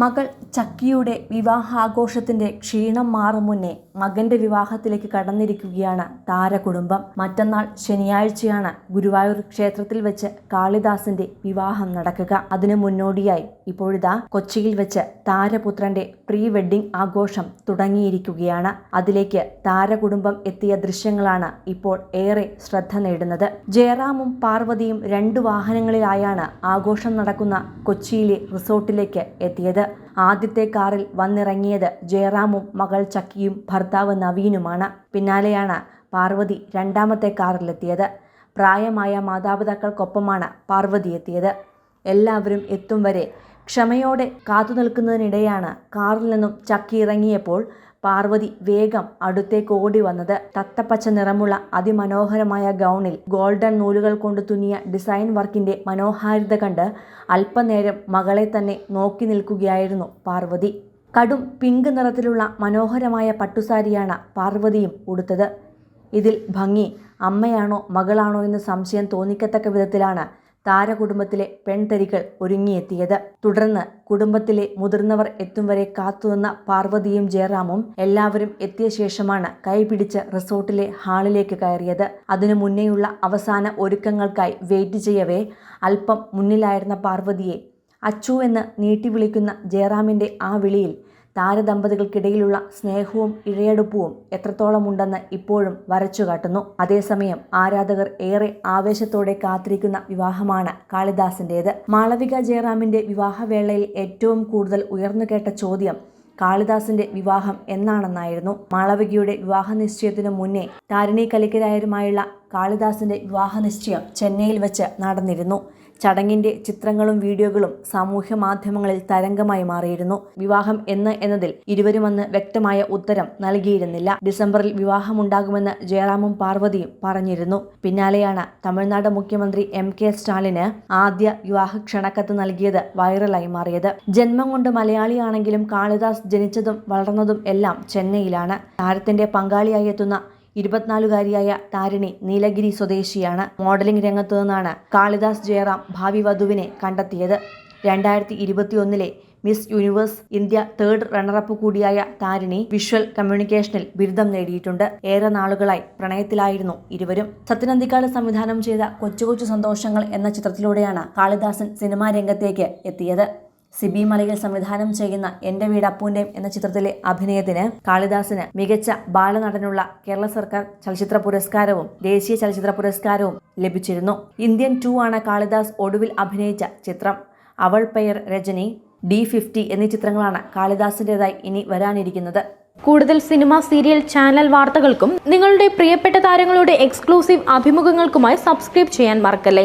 മകൾ ചക്കിയുടെ വിവാഹാഘോഷത്തിന്റെ ക്ഷീണം മാറും മുന്നേ മകന്റെ വിവാഹത്തിലേക്ക് കടന്നിരിക്കുകയാണ് താരകുടുംബം. മറ്റന്നാൾ ശനിയാഴ്ചയാണ് ഗുരുവായൂർ ക്ഷേത്രത്തിൽ വെച്ച് കാളിദാസിന്റെ വിവാഹം നടക്കുക. അതിനു മുന്നോടിയായി ഇപ്പോഴിതാ കൊച്ചിയിൽ വെച്ച് താരപുത്രന്റെ പ്രീ വെഡിംഗ് ആഘോഷം തുടങ്ങിയിരിക്കുകയാണ്. അതിലേക്ക് താരകുടുംബം എത്തിയ ദൃശ്യങ്ങളാണ് ഇപ്പോൾ ഏറെ ശ്രദ്ധ നേടുന്നത്. ജയറാമും പാർവതിയും രണ്ടു വാഹനങ്ങളിലായാണ് ആഘോഷം നടക്കുന്ന കൊച്ചിയിലെ റിസോർട്ടിലേക്ക് എത്തിയത്. ആദ്യത്തെ കാറിൽ വന്നിറങ്ങിയത് ജയറാമും മകൾ ചക്കിയും ഭർത്താവ് നവീനുമാണ്. പിന്നാലെയാണ് പാർവതി രണ്ടാമത്തെ കാറിലെത്തിയത്. പ്രായമായ മാതാപിതാക്കൾക്കൊപ്പമാണ് പാർവതി എത്തിയത്. എല്ലാവരും എത്തും വരെ ക്ഷമയോടെ കാത്തു നിൽക്കുന്നതിനിടെയാണ് കാറിൽ നിന്നും ചക്കി ഇറങ്ങിയപ്പോൾ പാർവതി വേഗം അടുത്തേക്ക് ഓടി വന്നത് തത്തപ്പച്ച നിറമുള്ള അതിമനോഹരമായ ഗൗണിൽ ഗോൾഡൻ നൂലുകൾ കൊണ്ട് തുന്നിയ ഡിസൈൻ വർക്കിന്റെ മനോഹാരിത കണ്ട് അല്പനേരം മകളെ തന്നെ നോക്കി നിൽക്കുകയായിരുന്നു പാർവതി. കടും പിങ്ക് നിറത്തിലുള്ള മനോഹരമായ പട്ടുസാരിയാണ് പാർവതിയും ഉടുത്തത്. ഇതിൽ ഭംഗി അമ്മയാണോ മകളാണോ എന്ന് സംശയം തോന്നിക്കത്തക്ക വിധത്തിലാണ് താരകുടുംബത്തിലെ പെൺതരികൾ ഒരുങ്ങിയെത്തിയത്. തുടർന്ന് കുടുംബത്തിലെ മുതിർന്നവർ എത്തും വരെ കാത്തുനിന്ന പാർവതിയും ജയറാമും എല്ലാവരും എത്തിയ ശേഷമാണ് കൈപിടിച്ച് റിസോർട്ടിലെ ഹാളിലേക്ക് കയറിയത്. അതിനു മുന്നേയുള്ള അവസാന ഒരുക്കങ്ങൾക്കായി വെയിറ്റ് ചെയ്യവേ അല്പം മുന്നിലായിരുന്ന പാർവതിയെ അച്ചു എന്ന് നീട്ടി വിളിക്കുന്ന ജയറാമിന്റെ ആ വിളിയിൽ താരദമ്പതികൾക്കിടയിലുള്ള സ്നേഹവും ഇഴയെടുപ്പവും എത്രത്തോളമുണ്ടെന്ന് ഇപ്പോഴും വരച്ചു കാട്ടുന്നു. അതേസമയം ആരാധകർ ഏറെ ആവേശത്തോടെ കാത്തിരിക്കുന്ന വിവാഹമാണ് കാളിദാസിന്റേത് മാളവിക ജയറാമിന്റെ വിവാഹവേളയിൽ ഏറ്റവും കൂടുതൽ ഉയർന്നു കേട്ട ചോദ്യം കാളിദാസിന്റെ വിവാഹം എന്നാണെന്നായിരുന്നു. മാളവികയുടെ വിവാഹ നിശ്ചയത്തിനു മുന്നേ താരിണി കലിക്കരായരുമായുള്ള കാളിദാസിന്റെ വിവാഹ നിശ്ചയം ചെന്നൈയിൽ വെച്ച് നടന്നിരുന്നു. ചടങ്ങിന്റെ ചിത്രങ്ങളും വീഡിയോകളും സാമൂഹ്യ മാധ്യമങ്ങളിൽ തരംഗമായി മാറിയിരുന്നു. വിവാഹം എന്ന് എന്നതിൽ ഇരുവരും അന്ന് വ്യക്തമായ ഉത്തരം നൽകിയിരുന്നില്ല. ഡിസംബറിൽ വിവാഹമുണ്ടാകുമെന്ന് ജയറാമും പാർവതിയും പറഞ്ഞിരുന്നു. പിന്നാലെയാണ് തമിഴ്നാട് മുഖ്യമന്ത്രി എം കെ സ്റ്റാലിന് ആദ്യ വിവാഹ ക്ഷണക്കത്ത് നൽകിയത് വൈറലായി മാറിയത്. ജന്മം കൊണ്ട് മലയാളിയാണെങ്കിലും കാളിദാസ് ജനിച്ചതും വളർന്നതും എല്ലാം ചെന്നൈയിലാണ്. താരത്തിന്റെ പങ്കാളിയായി എത്തുന്ന ഇരുപത്തിനാലുകാരിയായ താരിണി നീലഗിരി സ്വദേശിയാണ്. മോഡലിംഗ് രംഗത്തു നിന്നാണ് കാളിദാസ് ജയറാം ഭാവി വധുവിനെ കണ്ടെത്തിയത്. രണ്ടായിരത്തി ഇരുപത്തിയൊന്നിലെ Miss Universe India third runner up കൂടിയായ താരിണി വിഷ്വൽ കമ്മ്യൂണിക്കേഷനിൽ ബിരുദം നേടിയിട്ടുണ്ട്. ഏറെ നാളുകളായി പ്രണയത്തിലായിരുന്നു ഇരുവരും. സത്യനന്ദിക്കാട് സംവിധാനം ചെയ്ത കൊച്ചു കൊച്ചു സന്തോഷങ്ങൾ എന്ന ചിത്രത്തിലൂടെയാണ് കാളിദാസൻ സിനിമാ രംഗത്തേക്ക് എത്തിയത്. സിബി മലയിൽ സംവിധാനം ചെയ്യുന്ന എന്റെ വീട് അപ്പൂന്റെയും എന്ന ചിത്രത്തിലെ അഭിനയത്തിന് കാളിദാസിന് മികച്ച ബാലനടനുള്ള കേരള സർക്കാർ ചലച്ചിത്ര പുരസ്കാരവും ദേശീയ ചലച്ചിത്ര പുരസ്കാരവും ലഭിച്ചിരുന്നു. ഇന്ത്യൻ ടു ആണ് കാളിദാസ് ഒടുവിൽ അഭിനയിച്ച ചിത്രം. അവൾ പെയർ രജനി. ഡി ഫിഫ്റ്റി എന്നീ ചിത്രങ്ങളാണ് കാളിദാസിന്റെതായി ഇനി വരാനിരിക്കുന്നത്. കൂടുതൽ സിനിമ സീരിയൽ ചാനൽ വാർത്തകൾക്കും നിങ്ങളുടെ പ്രിയപ്പെട്ട താരങ്ങളുടെ എക്സ്ക്ലൂസീവ് അഭിമുഖങ്ങൾക്കുമായി സബ്സ്ക്രൈബ് ചെയ്യാൻ മറക്കല്ലേ?